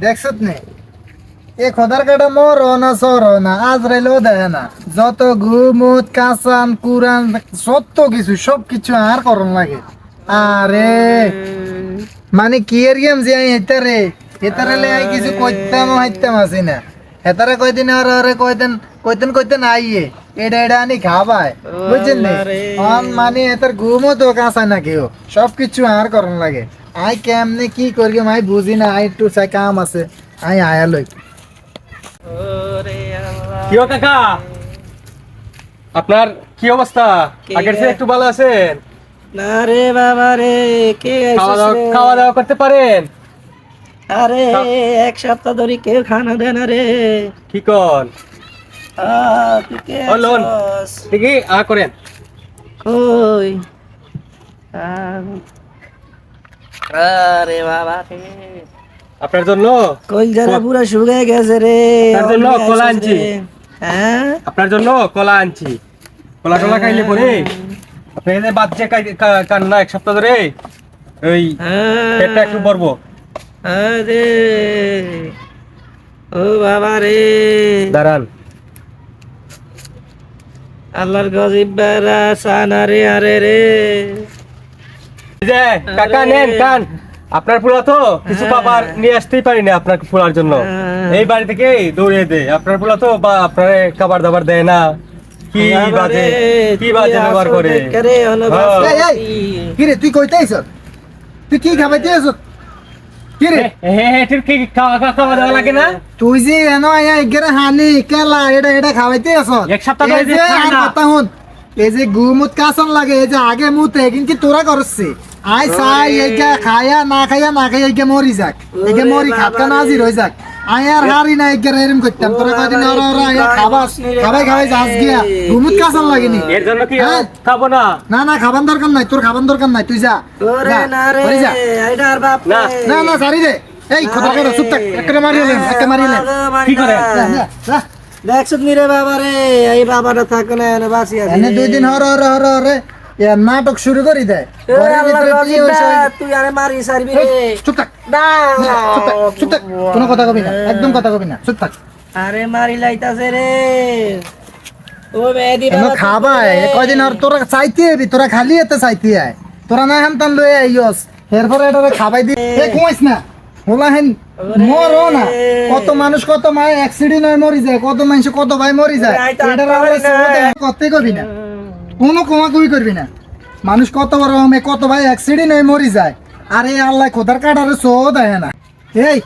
দেখছত নে। এ খোদার কাটা মো রওনা সর রওনা আজ রাইলেও দেয় না। যত ঘুমুত কাঁচান কুরান সত্য কিছু, সব কিছু আর করন লাগে। আরে মানে কি এর গেম যে আই হেতারে হেতারে লে আই কিছু করতাম হাইতাম আসি না। হেতারে কয়দিন আর আরে কয়দিন কয়দিন কয়দিন আইয়ে? এটা এটা আনি খাবায়। বুঝছেন নি? অন মানে হেতার ঘুমও তো কাঁচা না কেউ। সব কিছু আর করন লাগে। আই কেমনে কি করি আই বুঝি না আই একটু চাই কাম আছে। আই আয়া লই। কিও কাকা আপনার কি অবস্থা? আগের চেয়ে একটু ভালো আছেন? না রে বাবা রে কে খাওয়া দাওয়া করতে পারেন? আরে এক সপ্তাহ ধরে কেউ খানা দেয় না রে। কি কন? আহ, তুই কে ও, লোন। দেখি আ করেন। কই? আরে বাবা আপনার জন্য কই যারা পুরো শুকিয়ে গেছে রে তার জন্য কলা আনছি। হ্যাঁ? আপনার জন্য কলা আনছি। কলা টলা খাইলে পরে আপনি এই যে বাচ্চা কান্না এক সপ্তাহ ধরে ওই হ্যাঁ। পেটটা একটু বরবো আরে ও বাবা রে। দাঁড়ান। আল্লাহর গজিব বেড়া সানা রে আরে রে। যে কাকা নেন কান। আপনার ফুলা তো কিছু হ্যাঁ। বাবার নিয়ে আসতেই পারি না আপনার ফুলার জন্য। হ্যাঁ। এই বাড়ি থেকে দৌড়িয়ে দে। আপনার ফুলা তো বা আপনার খাবার দাবার দেয় না। কি বাজে কি বাজে ব্যবহার করে। দেখে রে, হ্যাঁ। কি রে তুই কইতে আইছ তুই কি খাবাইতে আইছ তুই যে এনো এগেরে হানি কেলা এটা এটা খাওয়াইতে আছ? এক সপ্তাহ ধরে এই যে যে খায় আর না। কথা হুন এই যে গুমুত কাসন লাগে এই যে আগে মুতে কিন্তু তোরা করছে? আই সাই খায়া না খায়া না খায়া এইকে মরি যাক। এইকে মরি খাতকা না হাজির হয়ে যাক। আই আর হারি না এগেরে এরম করতাম। তোরা কয়দিন ওরা ওরা আয়া খাবাস খাবাই খাবাই যাস গিয়া। গুমুত কাসন লাগেনি। এর জন্য কি হ্যাঁ। খাব না? না না খাবার দরকার নাই তোর খাবার দরকার নাই তুই যা। ওরে না রে আইডার বাপ না, না না সারি দে। এই খোদা করে চুপ থাক একটা মারিলেন একটা মারিলেন কি করে? যা, যা, যা। দেখছত নি বাবা রে এই বাবাটা থাকো না এনে বাসি আছে এনে দুই দিন হর হর হর হর নাটক শুরু করি দেয়। তুই আরে মারি সারবি রে। চুপ থাক। কোনো কথা কবি না একদম কথা কবি না চুপ থাক। আরে মারি লাইতাছে রে। ও বেদি বাবা খাবা কয়দিন আর তোরা চাইতে এবি তোরা খালি এতে চাইতে আয়। তোরা না হেন লয়ে আইয়স এরপরে এটা খাবাই দি। এ। না হোলা হেন মরো না। কত মানুষ কত মায় অ্যাক্সিডেন্ট হয়ে মরি যায় কত মানুষ কত ভাই মরি যায়। সহজে করতে কবি না। কোনো কমাকুই করবি না। মানুষ কত বড় কত ভাই অ্যাক্সিডেন্ট হয়ে মরি যায়। আরে আল্লাহ খোদার কাটারে সো দেয় না। এই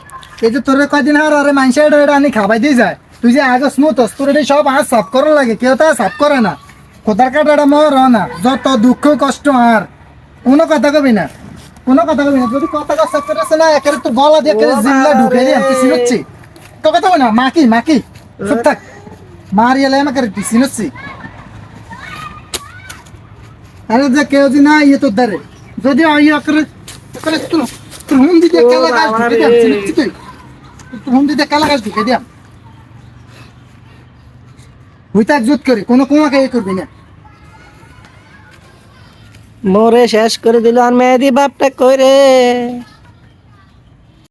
এই যে তোর কয়দিন আর আরে মানুষের এটা এটা আনি খাবাই দিয়ে যায়। তুই যে আগে স্মুথ তোর এটা সব আর সাফ করার লাগে কেউ তো সাফ করে না। খোদার কাটাটা মর না যত দুঃখ কষ্ট আর। কোনো কথা কবি না কোনো কথা কবি না যদি কথা কথা করে আছে না একেবারে তোর গলা দিয়ে একেবারে জিল্লা ঢুকে দিয়ে। তুই তো কথা না মাকি মাকি চুপ থাক। মারি এলে আমাকে চিনুচ্ছি? আরে যে কেউ যদি না ইয়ে তোর দ্বারে যদি ইয়ে করে করে তুই তুই হুম দিতে কালা গাছ ঢুকে দিয়াম তুই। তোর হুম দিতে কালা গাছ ঢুকে দিয়াম হুইতা জুত করে কোনো কুমাকে এ করবি না। মোরে শেষ করে দিল আর মেয়েদি বাপটা কই রে?